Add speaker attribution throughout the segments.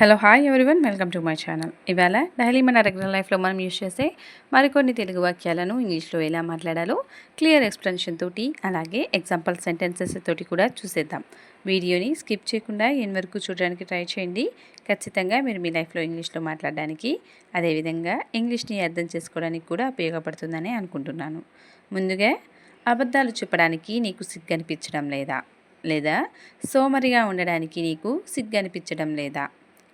Speaker 1: Hello hi everyone welcome to my channel ఇవాళ daily మన regular లైఫ్లో మనం యూజ్ చేసే మరికొన్ని తెలుగు వాక్యాలను ఇంగ్లీష్లో ఎలా మాట్లాడాలో క్లియర్ ఎక్స్ప్లెనేషన్ తోటి అలాగే ఎగ్జాంపుల్ సెంటెన్సెస్ తోటి కూడా చూసేద్దాం. వీడియోని స్కిప్ చేయకుండా ఎన్ వరకు చూడడానికి ట్రై చేయండి. ఖచ్చితంగా మీరు మీ లైఫ్లో ఇంగ్లీష్లో మాట్లాడడానికి అదేవిధంగా ఇంగ్లీష్ని అర్థం చేసుకోవడానికి కూడా ఉపయోగపడుతుందని అనుకుంటున్నాను. ముందుగా అబద్ధాలు చెప్పడానికి నీకు సిగ్గు అనిపించడం లేదా? లేదా సోమరిగా ఉండడానికి నీకు సిగ్గు అనిపించడం లేదా?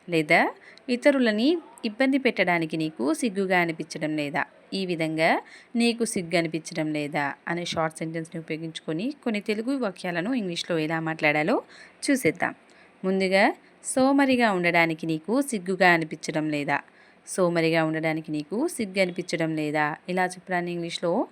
Speaker 1: లేదా ఇతరులని ఇబ్బంది పెట్టడానికి నీకు సిగ్గుగా అనిపించడం లేదా? ఈ విధంగా నీకు సిగ్గు అనిపించడం లేదా? అనే షార్ట్ సెంటెన్స్ని ఉపయోగించుకొని కొన్ని తెలుగు వాక్యాలను ఇంగ్లీష్లో ఎలా మాట్లాడాలో చూసేద్దాం. ముందుగా సోమరిగా ఉండడానికి నీకు సిగ్గుగా అనిపించడం లేదా? సోమరిగా ఉండడానికి నీకు సిగ్గు అనిపించడం లేదా? ఇలా చెప్పడానికి ఇంగ్లీష్లో?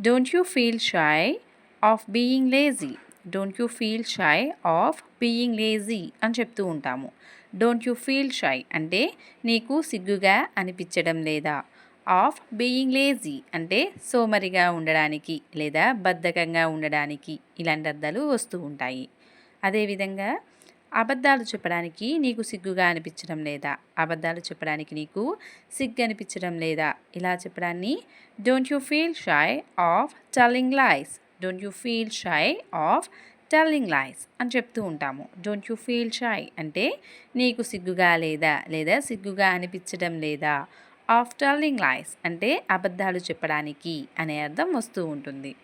Speaker 1: Don't you feel shy of being lazy don't you feel shy of being lazy అని చెప్తూ ఉంటాము. డోంట్ యూ ఫీల్ షై అంటే నీకు సిగ్గుగా అనిపించడం లేదా? ఆఫ్ బీయింగ్ లేజీ అంటే సోమరిగా ఉండడానికి లేదా బద్ధకంగా ఉండడానికి ఇలాంటి అర్థాలు వస్తూ ఉంటాయి. అదేవిధంగా అబద్ధాలు చెప్పడానికి నీకు సిగ్గుగా అనిపించడం లేదా? అబద్ధాలు చెప్పడానికి నీకు సిగ్గు అనిపించడం లేదా? ఇలా చెప్పడాన్ని don't you feel shy of telling lies don't you feel shy of telling lies అని చెప్తూ ఉంటాము. డోంట్ యూ ఫీల్ షాయ్ అంటే నీకు సిగ్గుగా లేదా? లేదా సిగ్గుగా అనిపించడం లేదా? ఆఫ్ టెల్లింగ్ లైస్ అంటే అబద్ధాలు చెప్పడానికి అనే అర్థం వస్తూ ఉంటుంది.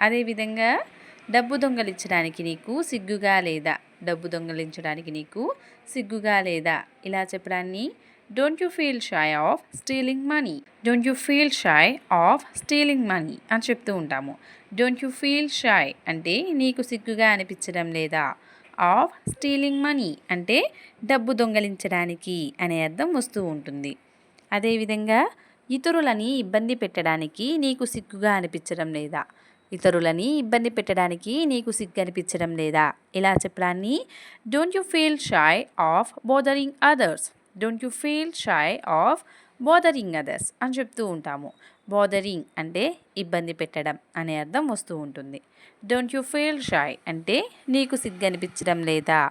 Speaker 1: అదేవిధంగా డబ్బు దొంగలించడానికి నీకు సిగ్గుగా లేదా? డబ్బు దొంగలించడానికి నీకు సిగ్గుగా లేదా? ఇలా చెప్పడాన్ని don't you feel shy of stealing money don't you feel shy of stealing money అని చెప్తూ ఉంటాము. డోంట్ యూ ఫీల్ షై అంటే నీకు సిగ్గుగా అనిపించడం లేదా? ఆఫ్ స్టీలింగ్ మనీ అంటే డబ్బు దొంగలించడానికి అనే అర్థం వస్తూ ఉంటుంది. అదేవిధంగా ఇతరులని ఇబ్బంది పెట్టడానికి నీకు సిగ్గుగా అనిపించడం లేదా? ఇతరులని ఇబ్బంది పెట్టడానికి నీకు సిగ్గు అనిపించడం లేదా? ఇలా చెప్పడాన్ని don't you feel shy of bothering others don't you feel shy of bothering others అని చెప్తూ ఉంటాము. బోదరింగ్ అంటే ఇబ్బంది పెట్టడం అనే అర్థం వస్తూ ఉంటుంది. డోంట్ యూ ఫీల్ షై అంటే నీకు సిగ్గు అనిపించడం లేదా?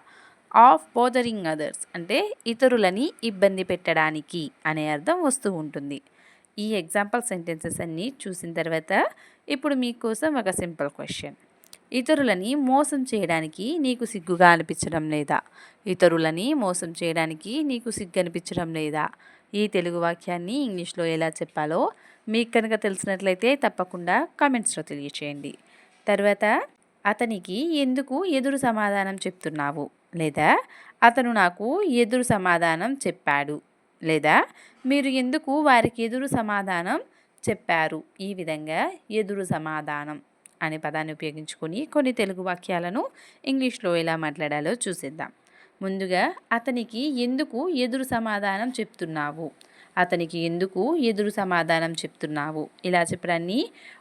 Speaker 1: ఆఫ్ బోదరింగ్ అదర్స్ అంటే ఇతరులని ఇబ్బంది పెట్టడానికి అనే అర్థం వస్తూ ఉంటుంది. ఈ ఎగ్జాంపుల్ సెంటెన్సెస్ అన్నీ చూసిన తర్వాత ఇప్పుడు మీకోసం ఒక సింపుల్ క్వశ్చన్ ఇతరులని మోసం చేయడానికి నీకు సిగ్గుగా అనిపించడం లేదా? ఇతరులని మోసం చేయడానికి నీకు సిగ్గు అనిపించడం లేదా? ఈ తెలుగు వాక్యాన్ని ఇంగ్లీష్లో ఎలా చెప్పాలో మీకు కనుక తెలిసినట్లయితే తప్పకుండా కామెంట్స్లో తెలియచేయండి. తర్వాత అతనికి ఎందుకు ఎదురు సమాధానం చెప్తున్నావు? లేదా అతను నాకు ఎదురు సమాధానం చెప్పాడు. లేదా మీరు ఎందుకు వారికి ఎదురు సమాధానం చెప్పారు? ఈ విధంగా ఎదురు సమాధానం. అనే పదాన్ని ఉపయోగించుకొని కొన్ని తెలుగు వాక్యాలను ఇంగ్లీష్లో ఎలా మాట్లాడాలో చూసేద్దాం. ముందుగా అతనికి ఎందుకు ఎదురు సమాధానం చెప్తున్నావు? అతనికి ఎందుకు ఎదురు సమాధానం చెప్తున్నావు? ఇలా చెప్పడాన్ని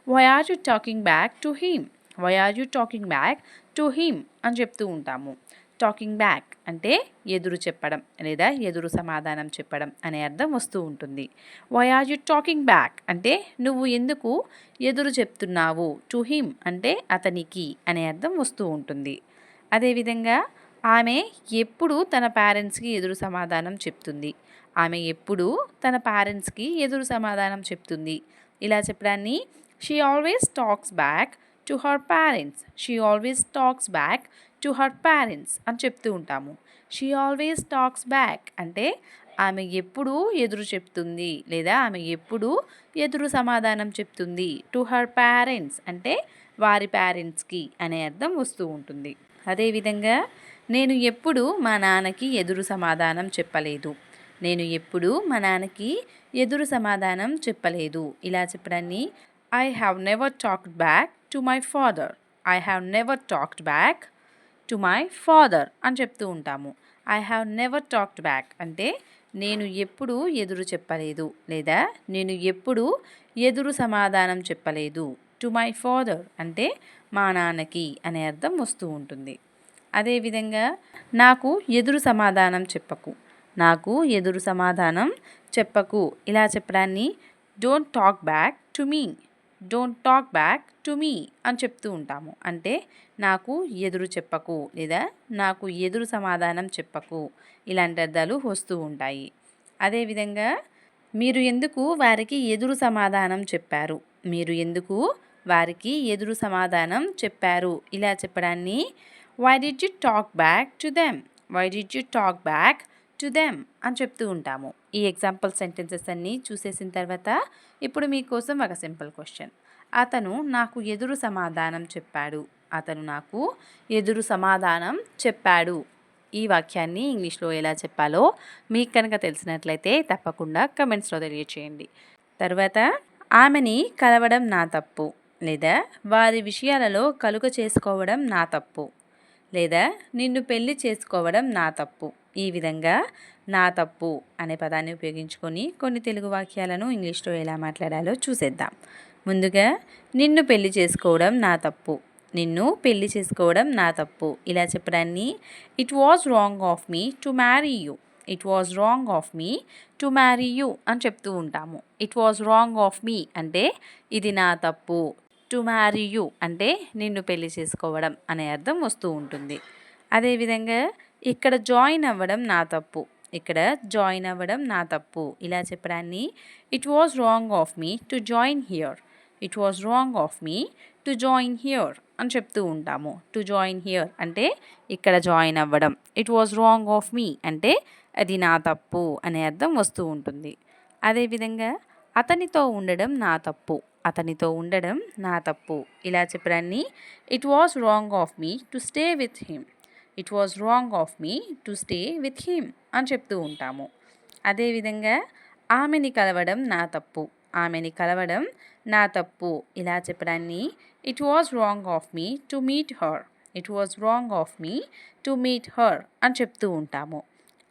Speaker 1: why are you talking back to him why are you talking back to him అని చెప్తూ ఉంటాము. టాకింగ్ బ్యాక్ అంటే ఎదురు చెప్పడం లేదా ఎదురు సమాధానం చెప్పడం అనే అర్థం వస్తూ ఉంటుంది. Why are you talking back అంటే నువ్వు ఎందుకు ఎదురు చెప్తున్నావు? టు హిమ్ అంటే అతనికి అనే అర్థం వస్తూ ఉంటుంది. అదేవిధంగా ఆమె ఎప్పుడు తన పేరెంట్స్కి ఎదురు సమాధానం చెప్తుంది. ఆమె ఎప్పుడు తన పేరెంట్స్కి ఎదురు సమాధానం చెప్తుంది. ఇలా చెప్పడాన్ని she always talks back to her parents she always talks back to her parents అని చెప్తూ ఉంటాము. షీ ఆల్వేస్ టాక్స్ బ్యాక్ అంటే ఆమె ఎప్పుడు ఎదురు చెప్తుంది లేదా ఆమె ఎప్పుడు ఎదురు సమాధానం చెప్తుంది టు హర్ పేరెంట్స్ అంటే వారి పేరెంట్స్కి అనే అర్థం వస్తూ ఉంటుంది. అదేవిధంగా నేను ఎప్పుడు మా నాన్నకి ఎదురు సమాధానం చెప్పలేదు. నేను ఎప్పుడు మా నాన్నకి ఎదురు సమాధానం చెప్పలేదు. ఇలా చెప్పడాన్ని I have never talked back to my father I have never talked back to my father అని చెప్తూ ఉంటాము. I have never talked back. అంటే నేను ఎప్పుడు ఎదురు చెప్పలేదు. లేదా నేను ఎప్పుడు ఎదురు సమాధానం చెప్పలేదు. టు మై ఫాదర్ అంటే మా నాన్నకి అనే అర్థం వస్తూ ఉంటుంది. అదేవిధంగా నాకు ఎదురు సమాధానం చెప్పకు. నాకు ఎదురు సమాధానం చెప్పకు. ఇలా చెప్పడాన్ని don't talk back to me don't talk back to me అని చెప్తూ ఉంటాము. అంటే నాకు ఎదురు చెప్పకు లేదా నాకు ఎదురు సమాధానం చెప్పకు ఇలాంటి అర్థాలు వస్తూ ఉంటాయి. అదేవిధంగా మీరు ఎందుకు వారికి ఎదురు సమాధానం చెప్పారు? మీరు ఎందుకు వారికి ఎదురు సమాధానం చెప్పారు? ఇలా చెప్పడాన్ని why did you talk back to them why did you talk back to them అని చెప్తూ ఉంటాము. ఈ ఎగ్జాంపుల్ సెంటెన్సెస్ అన్నీ చూసేసిన తర్వాత ఇప్పుడు మీకోసం ఒక సింపుల్ క్వశ్చన్ అతను నాకు ఎదురు సమాధానం చెప్పాడు. అతను నాకు ఎదురు సమాధానం చెప్పాడు. ఈ వాక్యాన్ని ఇంగ్లీష్లో ఎలా చెప్పాలో మీకు కనుక తెలిసినట్లయితే తప్పకుండా కమెంట్స్లో తెలియచేయండి. తర్వాత ఆమెని కలవడం నా తప్పు లేదా వారి విషయాలలో కలుగ చేసుకోవడం నా తప్పు లేదా నిన్ను పెళ్ళి చేసుకోవడం నా తప్పు ఈ విధంగా నా తప్పు అనే పదాన్ని ఉపయోగించుకొని కొన్ని తెలుగు వాక్యాలను ఇంగ్లీష్లో ఎలా మాట్లాడాలో చూసేద్దాం. ముందుగా నిన్ను పెళ్ళి చేసుకోవడం నా తప్పు. నిన్ను పెళ్ళి చేసుకోవడం నా తప్పు. ఇలా చెప్పడాన్ని it was wrong of me to marry you it was wrong of me to marry you అని చెప్తూ ఉంటాము. It was wrong of me అంటే ఇది నా తప్పు. టు మ్యారీ యూ అంటే నిన్ను పెళ్ళి చేసుకోవడం అనే అర్థం వస్తూ ఉంటుంది. అదేవిధంగా ఇక్కడ జాయిన్ అవ్వడం నా తప్పు. ఇక్కడ జాయిన్ అవ్వడం నా తప్పు. ఇలా చెప్పడాన్ని it was wrong of me to join here it was wrong of me to join here అని చెప్తూ ఉంటాము. టు జాయిన్ హియర్ అంటే ఇక్కడ జాయిన్ అవ్వడం. It was wrong of me అంటే అది నా తప్పు అనే అర్థం వస్తూ ఉంటుంది. అదేవిధంగా అతనితో ఉండడం నా తప్పు. అతనితో ఉండడం నా తప్పు. ఇలా చెప్పడాన్ని it was wrong of me to stay with him it was wrong of me to stay with him అని చెప్తూ ఉంటాము. అదేవిధంగా ఆమెని కలవడం నా తప్పు. ఆమెని కలవడం నా తప్పు. ఇలా చెప్పడాన్ని it was wrong of me to meet her it was wrong of me to meet her అని చెప్తూ ఉంటాము.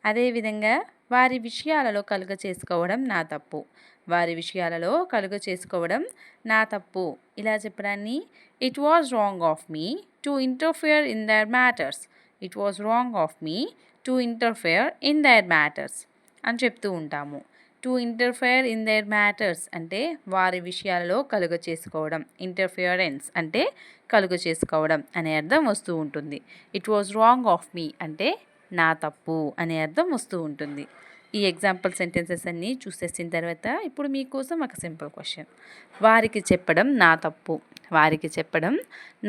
Speaker 1: అదేవిధంగా వారి విషయాలలో కలుగ చేసుకోవడం నా తప్పు. వారి విషయాలలో కలుగ చేసుకోవడం నా తప్పు. ఇలా చెప్పడాన్ని it was wrong of me to interfere in their matters it was wrong of me to interfere in their matters అని చెప్తూ ఉంటాము. To interfere in their matters అంటే వారి విషయాలలో కలుగ చేసుకోవడం. ఇంటర్ఫియరెన్స్ అంటే కలుగ చేసుకోవడం అనే అర్థం వస్తూ ఉంటుంది. It was wrong of me అంటే నా తప్పు అనే అర్థం వస్తూ ఉంటుంది. ఈ ఎగ్జాంపుల్ సెంటెన్సెస్ అన్నీ చూసేసిన తర్వాత ఇప్పుడు మీకోసం ఒక సింపుల్ క్వశ్చన్ వారికి చెప్పడం నా తప్పు వారికి చెప్పడం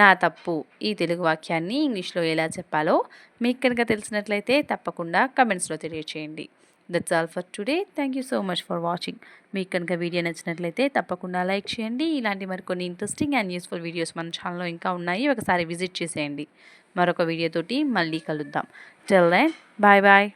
Speaker 1: నా తప్పు. ఈ తెలుగు వాక్యాన్ని ఇంగ్లీష్లో ఎలా చెప్పాలో మీకు కనుక తెలిసినట్లయితే తప్పకుండా కమెంట్స్లో తెలియచేయండి. That's all for today thank you so much for watching మీకు కనుక వీడియో నచ్చినట్లయితే తప్పకుండా లైక్ చేయండి. ఇలాంటి మరికొన్ని ఇంట్రెస్టింగ్ అండ్ యూస్ఫుల్ వీడియోస్ మన ఛానల్లో ఇంకా ఉన్నాయి. ఒకసారి విజిట్ చేసేయండి. మరొక వీడియోతోటి మళ్ళీ కలుద్దాం. Tell then bye bye